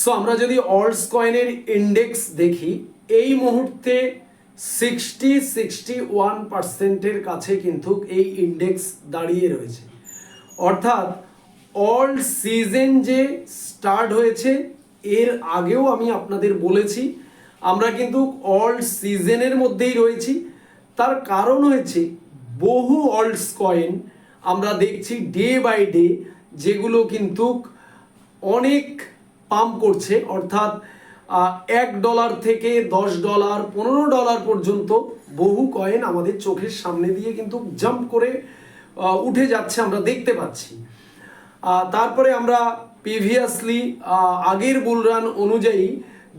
So আমরা যদি alts কয়েনের ইন্ডেক্স দেখি, এই মুহূর্তে সিক্সটি সিক্সটি ওয়ান পার্সেন্টের কাছে কিন্তু এই ইন্ডেক্স দাঁড়িয়ে রয়েছে। অর্থাৎ অল সিজন যে স্টার্ট হয়েছে, এর আগেও আমি আপনাদের বলেছি, আমরা কিন্তু অল সিজনের মধ্যেই রয়েছি। তার কারণ হয়েছে, বহু অল্টস কয়েন আমরা দেখছি ডে বাই ডে যেগুলো কিন্তু অনেক পাম্প করছে, অর্থাৎ এক ডলার থেকে দশ ডলার পনেরো ডলার পর্যন্ত বহু কয়েন আমাদের চোখের সামনে দিয়ে কিন্তু জাম্প করে উঠে যাচ্ছে আমরা দেখতে পাচ্ছি। তারপরে আমরা প্রিভিয়াসলি আগের বুলরান অনুযায়ী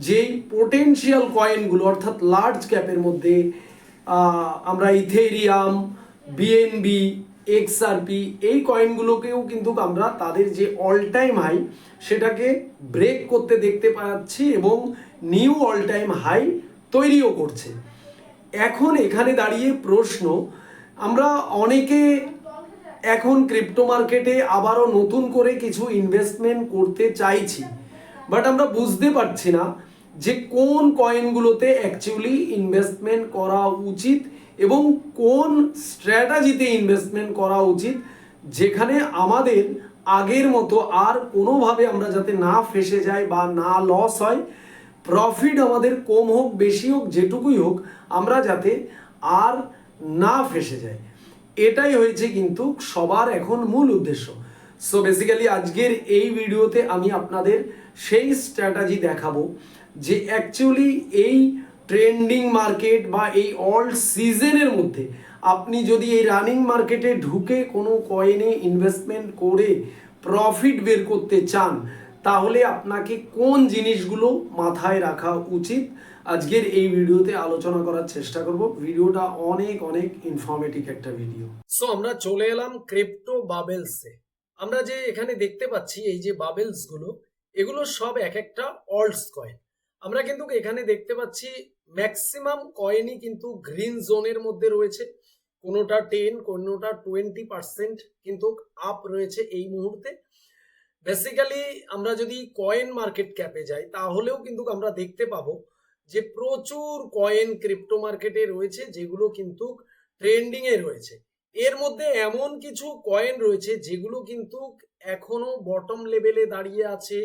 যেই পোটেনশিয়াল কয়েনগুলো অর্থাৎ লার্জ ক্যাপের মধ্যে আমরা ইথেরিয়াম বিএনবি এক্সআরপি এই কয়েনগুলোকেও কিন্তু আমরা তাদের যে অল টাইম হাই সেটাকে ব্রেক করতে দেখতে পাচ্ছি এবং নিউ অল টাইম হাই তৈরিও করছে। এখন এখানে দাঁড়িয়ে প্রশ্ন, আমরা অনেকে এখন ক্রিপ্টো মার্কেটে আবারও নতুন করে কিছু ইনভেস্টমেন্ট করতে চাইছি বাট আমরা বুঝতে পারছি না যে কোন কয়েনগুলোতে অ্যাকচুয়ালি ইনভেস্টমেন্ট করা উচিত এবং কোন স্ট্র্যাটাজিতে ইনভেস্টমেন্ট করা উচিত, যেখানে আমাদের আগের মতো আর কোনোভাবে আমরা যাতে না ফেসে যাই বা না লস হয় প্রফিট আমাদের কম হোক, বেশি হোক, যেটুকুই হোক, আমরা যাতে আর না ফেসে যাই। এটাই হয়েছে কিন্তু সবার এখন মূল উদ্দেশ্য। সো বেসিক্যালি আজকের এই ভিডিওতে আমি আপনাদের সেই স্ট্র্যাটাজি দেখাবো, যে অ্যাকচুয়ালি এই ট্রেন্ডিং মার্কেট বা এই অল সিজনের মধ্যে আপনি যদি এই রানিং মার্কেটে ঢুকে কোনো কয়েনে ইনভেস্টমেন্ট করে প্রফিট বের করতে চান, তাহলে আপনাকে কোন জিনিসগুলো মাথায় রাখা উচিত? আজকের এই ভিডিওতে আলোচনা করার চেষ্টা করব। ভিডিওটা অনেক অনেক ইনফরমেটিভ একটা ভিডিও সো আমরা চলে এলাম ক্রিপ্টো বাবেলসে আমরা যে এখানে দেখতে পাচ্ছি এই যে বাবেলসগুলো, এগুলো সব এক একটা অল্টস কয়েন আমরা কিন্তু এখানে দেখতে পাচ্ছি ম্যাক্সিমাম কয়েনই কিন্তু গ্রিন জোনের মধ্যে রয়েছে। কোনোটা টেন, কোনোটা টোয়েন্টি পার্সেন্ট কিন্তু আপ রয়েছে এই মুহূর্তে। বেসিক্যালি আমরা যদি কয়েন মার্কেট ক্যাপে যাই, তাহলেও কিন্তু আমরা দেখতে পাবো যে প্রচুর কয়েন ক্রিপ্টো মার্কেটে রয়েছে, যেগুলো কিন্তু ট্রেন্ডিং এ রয়েছে। এর মধ্যে এমন কিছু কয়েন রয়েছে, যেগুলো কিন্তু এখনও বটম লেভেলে দাঁড়িয়ে আছে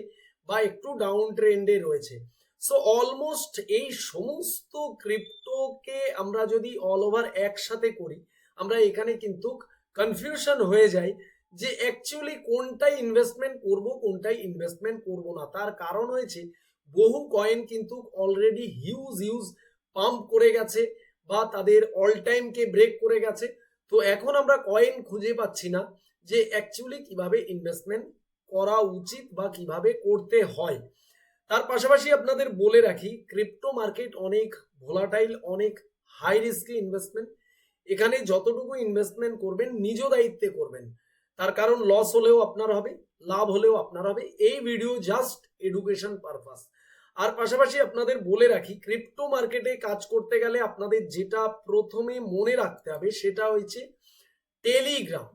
বা একটু ডাউন ট্রেন্ডে রয়েছে। সো অলমোস্ট এই সমস্ত ক্রিপ্টোকে আমরা যদি অল ওভার একসাথে করি, আমরা এখানে কিন্তু কনফিউশন হয়ে যায় যে অ্যাকচুয়ালি কোনটাই ইনভেস্টমেন্ট করব, কোনটাই ইনভেস্টমেন্ট করব না। তার কারণ হয়েছে, বহু কয়েন কিন্তু অলরেডি হিউজ হিউজ পাম্প করে গেছে বা তাদের অল টাইমকে ব্রেক করে গেছে। তো এখন আমরা কয়েন খুঁজে পাচ্ছি না যে অ্যাকচুয়ালি কীভাবে ইনভেস্টমেন্ট করা উচিত বা কীভাবে করতে হয়। তার পাশাপাশি আপনাদের বলে রাখি ক্রিপ্টো মার্কেট অনেক ভোলাটাইল অনেক হাই রিস্কি ইনভেস্টমেন্ট এখানে যতটুকু ইনভেস্টমেন্ট করবেন, নিজ দায়িত্বে করবেন। তার কারণ লস হলেও আপনার হবে, লাভ হলেও আপনার হবে। এই ভিডিও জাস্ট এডুকেশন পারপাস আর পাশাপাশি আপনাদের বলে রাখি ক্রিপ্টো মার্কেটে কাজ করতে গেলে আপনাদের যেটা প্রথমে মনে রাখতে হবে, সেটা হচ্ছে টেলিগ্রাম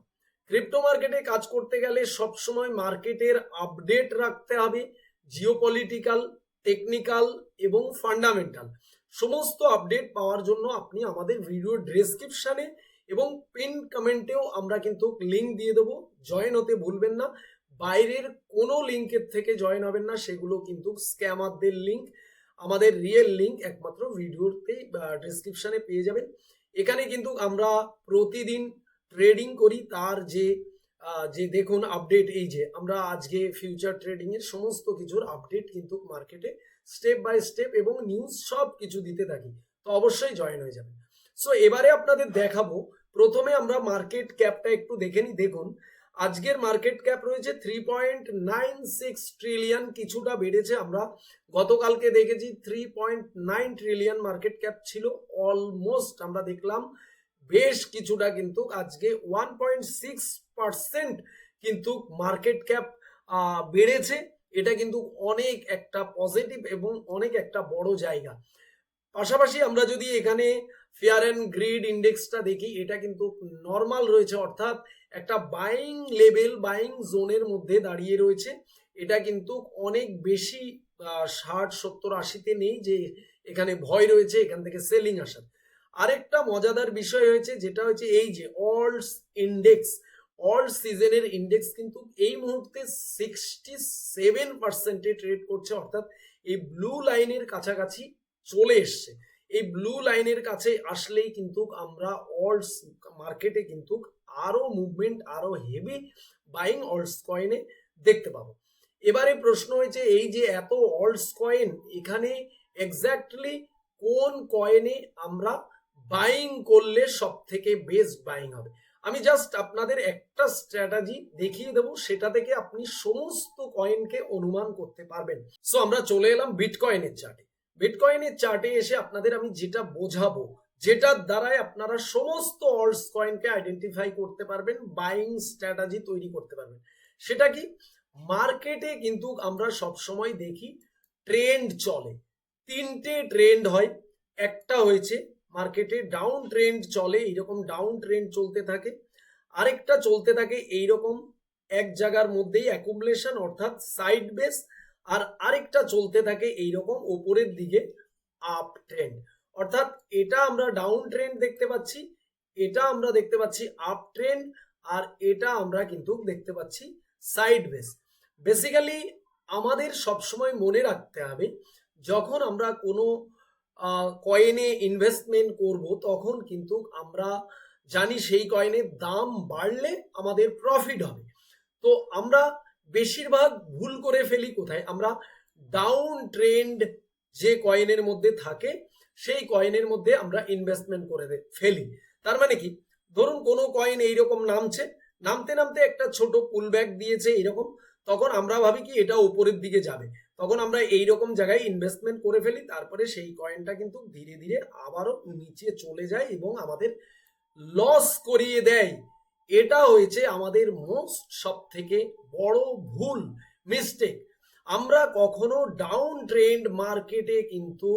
ক্রিপ্টো মার্কেটে কাজ করতে গেলে সবসময় মার্কেটের আপডেট রাখতে হবে। জিওপলিটিক্যাল টেকনিক্যাল এবং ফান্ডামেন্টাল সমস্ত আপডেট পাওয়ার জন্য আপনি আমাদের ভিডিও ডেসক্রিপশনে এবং পিন কমেন্টেও আমরা কিন্তু লিঙ্ক দিয়ে দেবো। জয়েন হতে ভুলবেন না। বাইরের কোনো লিঙ্কের থেকে জয়েন হবেন না, সেগুলো কিন্তু স্ক্যামারদের লিঙ্ক আমাদের রিয়েল লিঙ্ক একমাত্র ভিডিওতে ডেসক্রিপশনে পেয়ে যাবেন। এখানে কিন্তু আমরা প্রতিদিন ট্রেডিং করি। তার যে যে দেখুন আপডেট এই যে আমরা আজকে ফিউচার ট্রেডিং এর সমস্ত কিছুর আপডেট কিন্তু মার্কেটে স্টেপ বাই স্টেপ এবং নিউজ সব কিছু দিতে থাকি। তো অবশ্যই জয়েন হয়ে যাবেন। সো এবারে আপনাদের দেখাবো। প্রথমে আমরা মার্কেট ক্যাপটা একটু দেখে নিই। দেখুন, আজকের মার্কেট ক্যাপ রয়েছে three point nine six trillion কিছুটা বেড়েছে আমরা গতকালকে দেখেছি three point nine trillion market cap ছিল। অলমোস্ট আমরা দেখলাম বেশ কিছুটা কিন্তু আজকে ওয়ান পয়েন্ট সিক্স পার্সেন্ট কিন্তু মার্কেট ক্যাপ বেড়েছে। এটা কিন্তু অনেক একটা পজিটিভ এবং অনেক একটা বড় জায়গা। পাশাপাশি আমরা যদি এখানে ফেয়ার অ্যান্ড গ্রিড ইন্ডেক্সটা দেখি, এটা কিন্তু নর্মাল রয়েছে, অর্থাৎ একটা বাইং লেভেল বাইং জোনের মধ্যে দাঁড়িয়ে রয়েছে। এটা কিন্তু অনেক বেশি ষাট, সত্তর, আশিতে নেই যে এখানে ভয় রয়েছে, এখান থেকে সেলিং আসার। আরেকটা মজাদার বিষয় হয়েছে, যেটা হচ্ছে এই যে অলস ইন্ডেক্স অল সিজনের ইন্ডেক্স কিন্তু এই মুহূর্তে সিক্সটি সেভেন পার্সেন্টে ট্রেড করছে, অর্থাৎ এই ব্লু লাইনের কাছাকাছি চলে এসছে। এই ব্লু লাইনের কাছে আসলেই কিন্তু আমরা অলস মার্কেটে কিন্তু আরও মুভমেন্ট আরও হেভি বাইং অলস কয়েনে দেখতে পাবো। এবারে প্রশ্ন হয়েছে, এই যে এত অলস কয়েন এখানে এক্স্যাক্টলি কোন কয়েনে আমরা বাইং করলে সব থেকে বেস্ট বাইং হবে। আমি জাস্ট আপনাদের একটা স্ট্র্যাটাজি দেখিয়ে দেবো, সেটা থেকে আপনি সমস্ত কয়েনকে অনুমান করতে পারবেন। সো আমরা চলে এলাম বিটকয়েনের চার্টে বিটকয়েনের চার্টে এসে আপনাদের আমি যেটা বোঝাবো, যেটার দ্বারাই আপনারা সমস্ত অলস কয়েনকে আইডেন্টিফাই করতে পারবেন বাইং স্ট্র্যাটাজি তৈরি করতে পারবেন। সেটা কি? মার্কেটে কিন্তু আমরা সব সময় দেখি ট্রেন্ড চলে। তিনটে ট্রেন্ড হয়। একটা হয়েছে মার্কেটে ডাউন ট্রেন্ড চলে এইরকম ডাউন ট্রেন্ড চলতে থাকে। আরেকটা চলতে থাকে এইরকম এক জায়গার মধ্যেই অ্যাকুমুলেশন অর্থাৎ সাইড বেস আর আরেকটা চলতে থাকে এইরকম ওপরের দিকে আপ ট্রেন্ড অর্থাৎ এটা আমরা ডাউন ট্রেন্ড দেখতে পাচ্ছি, এটা আমরা দেখতে পাচ্ছি আপ ট্রেন্ড আর এটা আমরা কিন্তু দেখতে পাচ্ছি সাইড বেস বেসিক্যালি আমাদের সবসময় মনে রাখতে হবে, যখন আমরা কোনো কয়েনে ইনভেস্টমেন্ট করব, তখন কিন্তু আমরা জানি সেই কয়েনের দাম বাড়লে আমাদের প্রফিট হবে। তো আমরা বেশিরভাগ ভুল করে ফেলি কোথায়? আমরা ডাউন ট্রেন্ড যে কয়েনের মধ্যে থাকে, সেই কয়েনের মধ্যে আমরা ইনভেস্টমেন্ট করে ফেলি। তার মানে কি? ধরুন কোনো কয়েন এইরকম নামছে, নামতে নামতে একটা ছোট পুল ব্যাক দিয়েছে এইরকম, তখন আমরা ভাবি কি এটা উপরের দিকে যাবে। তখন আমরা এই রকম জায়গায় ইনভেস্টমেন্ট করে ফেলি, তারপরে সেই কয়েনটা কিন্তু ধীরে ধীরে আবারও নিচে চলে যায় এবং আমাদের লস করিয়ে দেয়। এটা হয়েছে আমাদের মোস্ট সব থেকে বড় ভুল মিস্টেক আমরা কখনো ডাউন ট্রেন্ড মার্কেটে কিন্তু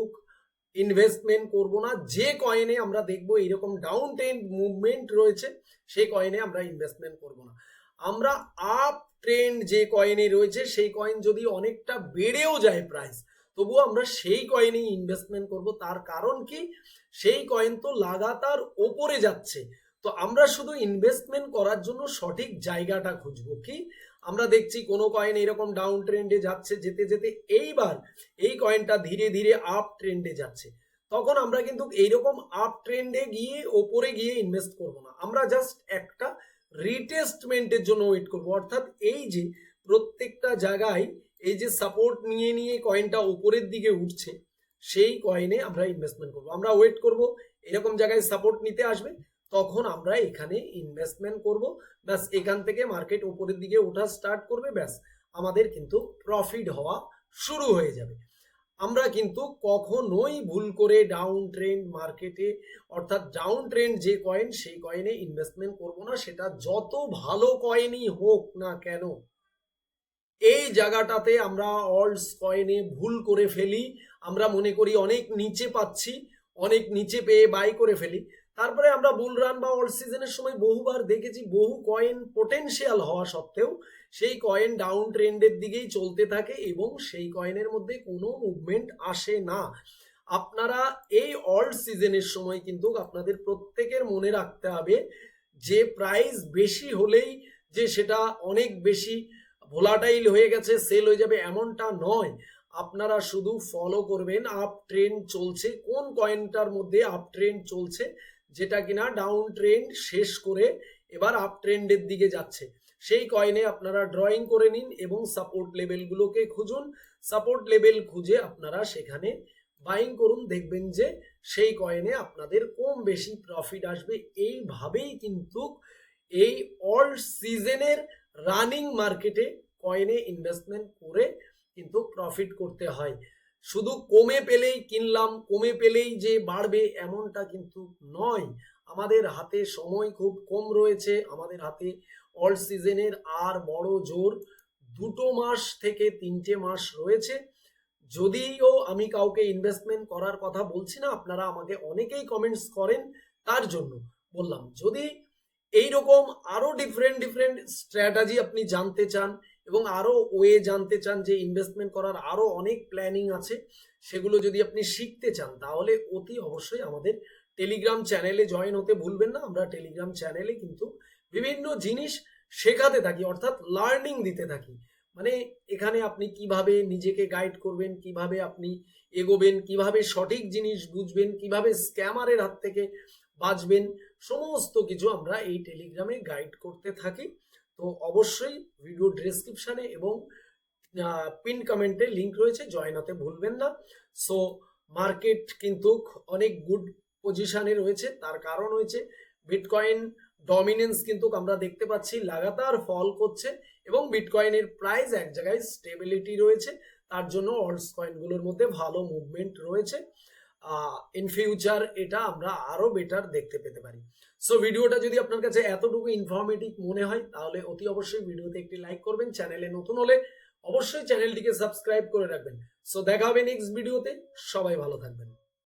ইনভেস্টমেন্ট করব না। যে কয়েনে আমরা দেখব এরকম ডাউন ট্রেন্ড মুভমেন্ট রয়েছে সেই কয়েনে আমরা ইনভেস্টমেন্ট করব না। আমরা আপ ট্রেন্ড যে কয়েনে রয়েছে, সেই কয়েন যদি অনেকটা বেড়েও যায় প্রাইস তবুও আমরা সেই কয়েনেই ইনভেস্টমেন্ট করব। তার কারণ কি? সেই কয়েন তো লাগাতার ওপরে যাচ্ছে। তো আমরা শুধু ইনভেস্টমেন্ট করার জন্য সঠিক জায়গাটা খুঁজবো কি? আমরা দেখছি কোনো কয়েন এরকম ডাউন ট্রেন্ডে যাচ্ছে, যেতে যেতে এইবার এই কয়েনটা ধীরে ধীরে আপ ট্রেন্ডে যাচ্ছে। তখন আমরা কিন্তু এইরকম আপ ট্রেন্ডে গিয়ে ওপরে গিয়ে ইনভেস্ট করব না। আমরা জাস্ট একটা রিটেস্টমেন্টের জন্য ওয়েট করব। অর্থাৎ এই যে প্রত্যেকটা জায়গায় এই যে সাপোর্ট নিয়ে নিয়ে কয়েনটা উপরের দিকে উঠছে, সেই কয়েনে আমরা ইনভেস্টমেন্ট করব। আমরা ওয়েট করব, এরকম জায়গায় সাপোর্ট নিতে আসবে, তখন আমরা এখানে ইনভেস্টমেন্ট করব। ব্যাস, এখান থেকে মার্কেট উপরের দিকে ওঠা স্টার্ট করবে, ব্যাস, আমাদের কিন্তু প্রফিট হওয়া শুরু হয়ে যাবে। আমরা কিন্তু কখনোই ভুল করে ডাউন ট্রেন্ড মার্কেটে অর্থাৎ ডাউন ট্রেন্ড যে কয়েন সেই কয়েনে ইনভেস্টমেন্ট করব না। সেটা যত ভালো কয়েনই হোক না কেন, এই জায়গাটাতে আমরা অল্ডস কয়েনে ভুল করে ফেলি। আমরা মনে করি অনেক নিচে পাচ্ছি, অনেক নিচে পেয়ে বাই করে ফেলি। তারপরে আমরা বুল রান বা অল সিজনের সময় বহুবার দেখেছি বহু কয়েন পোটেনশিয়াল হওয়া সত্ত্বেও সেই কয়েন ডাউন ট্রেন্ডের দিকেই চলতে থাকে এবং সেই কয়েনের মধ্যে কোনো মুভমেন্ট আসে না। আপনারা এই অল সিজনের সময় কিন্তু আপনাদের প্রত্যেকের মনে রাখতে হবে যে প্রাইস বেশি হলেই যে সেটা অনেক বেশি ভোলাটাইল হয়ে গেছে সেল হয়ে যাবে এমনটা নয়। আপনারা শুধু ফলো করবেন আপ ট্রেন্ড চলছে, কোন কয়েনটার মধ্যে আপ ট্রেন্ড চলছে যেটা কিনা ডাউন ট্রেন্ড শেষ করে এবার আপ ট্রেন্ডের দিকে যাচ্ছে। সেই কয়েনে আপনারা ড্রয়িং করে নিন এবং সাপোর্ট লেভেলগুলোকে খুঁজুন। সাপোর্ট লেভেল খুঁজে আপনারা সেখানে বাইং করুন। দেখবেন যে সেই কয়েনে আপনাদের কম বেশি প্রফিট আসবে। এইভাবেই কিন্তু এই অল সিজনের রানিং মার্কেটে কয়েনে ইনভেস্টমেন্ট করে কিন্তু প্রফিট করতে হয়। শুধু কমে পেলেই কিনলাম, কমে পেলেই যে বাড়বে এমনটা কিন্তু নয়। আমাদের হাতে সময় খুব কম রয়েছে, আমাদের হাতে অল সিজনের আর বড় জোর দুটো মাস থেকে তিনটে মাস রয়েছে। যদিও আমি কাউকে ইনভেস্টমেন্ট করার কথা বলছি না, আপনারা আমাকে অনেকেই কমেন্টস করেন, তার জন্য বললাম, যদি এইরকম আরও ডিফারেন্ট ডিফারেন্ট স্ট্র্যাটাজি আপনি জানতে চান এবং আরও ওয়ে জানতে চান যে ইনভেস্টমেন্ট করার আরও অনেক প্ল্যানিং আছে, সেগুলো যদি আপনি শিখতে চান, তাহলে অতি অবশ্যই আমাদের টেলিগ্রাম চ্যানেলে জয়েন হতে ভুলবেন না। আমরা টেলিগ্রাম চ্যানেলে কিন্তু বিভিন্ন জিনিস শেখাতে থাকি, অর্থাৎ লার্নিং দিতে থাকি। মানে এখানে আপনি কীভাবে নিজেকে গাইড করবেন, কীভাবে আপনি এগোবেন, কীভাবে সঠিক জিনিস বুঝবেন, কীভাবে স্ক্যামারের হাত থেকে বাঁচবেন, সমস্ত কিছু আমরা এই টেলিগ্রামে গাইড করতে থাকি। তো অবশ্যই ভিডিও ডেসক্রিপশনে এবং পিন কমেন্টে লিংক রয়েছে জয়েন হতে ভুলবেন না। সো মার্কেট কিন্তু অনেক গুড পজিশনে রয়েছে, তার কারণ হয়েছে বিটকয়েন ডমিনেন্স কিন্তু আমরা দেখতে পাচ্ছি, লাগাতার ফল করছে এবং বিটকয়েনের প্রাইস এক জায়গায় স্টেবিলিটি রয়েছে, তার জন্য অল্টস কয়েনগুলোর মধ্যে ভালো মুভমেন্ট রয়েছে। ইন ফিউচার এটা আমরা আরও বেটার দেখতে পেতে পারি। সো ভিডিওটা যদি আপনার কাছে এতটুকু ইনফরমেটিভ মনে হয়, তাহলে অতি অবশ্যই ভিডিওতে একটি লাইক করবেন চ্যানেলে নতুন হলে অবশ্যই চ্যানেলটিকে সাবস্ক্রাইব করে রাখবেন। সো দেখা হবে নেক্সট ভিডিওতে সবাই ভালো থাকবেন।